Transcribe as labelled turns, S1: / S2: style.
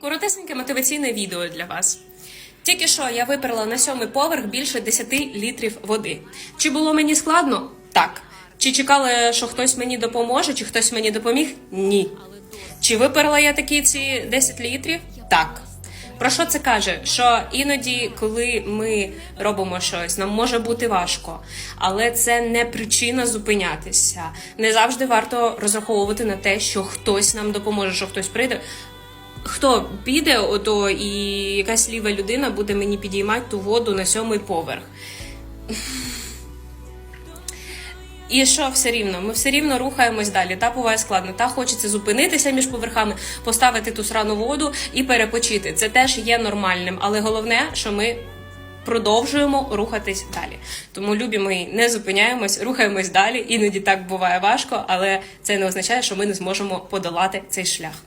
S1: Коротесеньке мотиваційне відео для вас. Тільки що я виперла на сьомий поверх більше 10 літрів води. Чи було мені складно? Так. Чи чекали, що хтось мені допоможе, чи хтось мені допоміг? Ні. Чи виперла я такі ці 10 літрів? Так. Про що це каже? Що іноді, коли ми робимо щось, нам може бути важко, але це не причина зупинятися. Не завжди варто розраховувати на те, що хтось нам допоможе, що хтось прийде. Хто піде, ото і якась ліва людина буде мені підіймати ту воду на сьомий поверх. І що все рівно? Ми все рівно рухаємось далі. Та буває складно. Та хочеться зупинитися між поверхами, поставити ту срану воду і перепочити. Це теж є нормальним, але головне, що ми продовжуємо рухатись далі. Тому любі мої, не зупиняємось, рухаємось далі. Іноді так буває важко, але це не означає, що ми не зможемо подолати цей шлях.